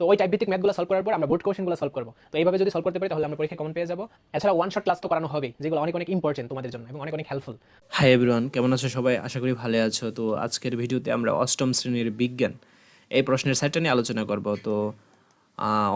তো ওই টাইপ ভিত্তিক ম্যাথগুলো সলভ করার পর আমরা বোর্ড কোশ্চেনগুলো সলভ করব। তো এইভাবে যদি সলভ করতে পারি, তাহলে আমরা পরীক্ষা কমন পেয়ে যাব। এছাড়া ওয়ান শট ক্লাস তো করানো হবে যেগুলো অনেক অনেক ইম্পর্টেন্ট তোমাদের জন্য এবং অনেক অনেক হেল্পফুল হাই এভরিওয়ান কেমন আছো সবাই? আশা করি ভালো আছো। তো আজকের ভিডিওতে আমরা অষ্টম শ্রেণির বিজ্ঞান এই প্রশ্নের সেটটা নিয়ে আলোচনা করব। তো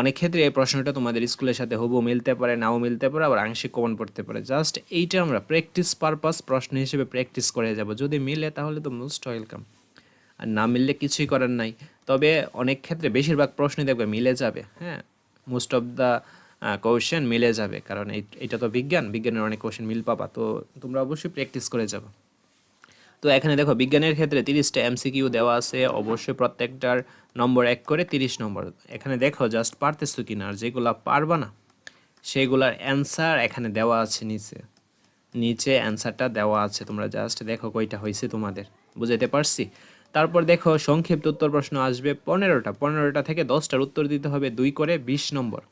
অনেক ক্ষেত্রে এই প্রশ্নটা তোমাদের স্কুলের সাথে হবু মিলতে পারে, নাও মিলতে পারে, আবার আংশিক কমন পড়তে পারে। জাস্ট এইটা আমরা প্র্যাকটিস পারপাস প্রশ্ন হিসেবে প্র্যাকটিস করে যাব। যদি মিলে তাহলে তো মোস্ট ওয়েলকাম আর না মিললে কিছুই করার নাই। তবে অনেক ক্ষেত্রে বেশিরভাগ প্রশ্নই দেখবে মিলে যাবে হ্যাঁ? মোস্ট অফ দ্য কোয়েশ্চেন মিলে যাবে, কারণ এটা তো বিজ্ঞান, বিজ্ঞানের অনেক কোয়েশ্চেন মিল পাবা, তো তোমরা অবশ্যই প্র্যাকটিস করে যাবে। তো এখানে দেখো, বিজ্ঞানের ক্ষেত্রে তিরিশটা এমসিকিউ দেওয়া আছে, অবশ্যই প্রত্যেকটার নম্বর এক করে তিরিশ নম্বর। এখানে দেখো জাস্ট পারতেছো কিনা, আর যেগুলা পারবা না, সেগুলার অ্যান্সার এখানে দেওয়া আছে নিচে। নিচে অ্যান্সারটা দেওয়া আছে, তোমরা জাস্ট দেখো কয়টা হয়েছে তোমাদের। বুঝাইতে পারছি? তারপর দেখো সংক্ষিপ্ত উত্তর প্রশ্ন আসবে পনেরোটা। পনেরোটা থেকে দশটার উত্তর দিতে হবে দুই করে বিশ নম্বর।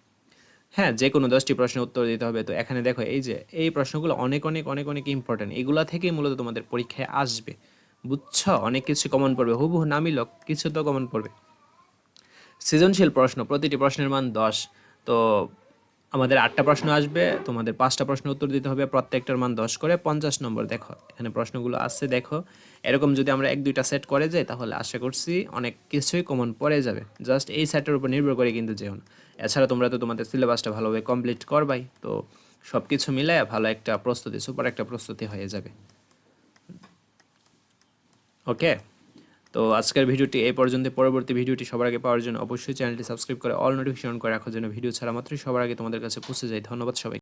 হ্যাঁ যে কোনো দশটি প্রশ্নের উত্তর দিতে হবে। তো এখানে দেখো এই যে, এই প্রশ্নগুলো অনেক অনেক অনেক অনেক ইম্পর্টেন্ট এগুলা থেকেই মূলত তোমাদের পরীক্ষায় আসবে। বুঝছ? অনেক কিছু কমন পড়বে। হুবহু নামিল কিছু তো কমন পড়বে। সৃজনশীল প্রশ্ন, প্রতিটি প্রশ্নের মান দশ। তো আমাদের আটটা প্রশ্ন আসবে, তোমাদের পাঁচটা প্রশ্ন উত্তর দিতে হবে, প্রত্যেকটার মান দশ করে, পঞ্চাশ নম্বর দেখো, এখানে প্রশ্নগুলো আসছে দেখো। এরকম যদি আমরা এক, দুইটা সেট করে যাই, তাহলে আশা করছি অনেক কিছুই কমন পড়ে যাবে। জাস্ট এই সেটের উপর নির্ভর করে কিন্তু যেও না। এছাড়া তোমরা তো তোমাদের সিলেবাসটা ভালোভাবে কমপ্লিট করবাই, তো সব কিছু মিলে ভালো একটা প্রস্তুতি সুপার একটা প্রস্তুতি হয়ে যাবে। ওকে তো আজকের ভিডিওটি এই পর্যন্ত। পরবর্তী ভিডিওটি সবার আগে পাওয়ার জন্য অবশ্যই চ্যানেলটি সাবস্ক্রাইব করে অল নোটিফিকেশন করে রাখার জন্য ভিডিও ছাড়া মাত্রই সবার আগে তোমাদের কাছে পৌঁছে যায়। ধন্যবাদ সবাই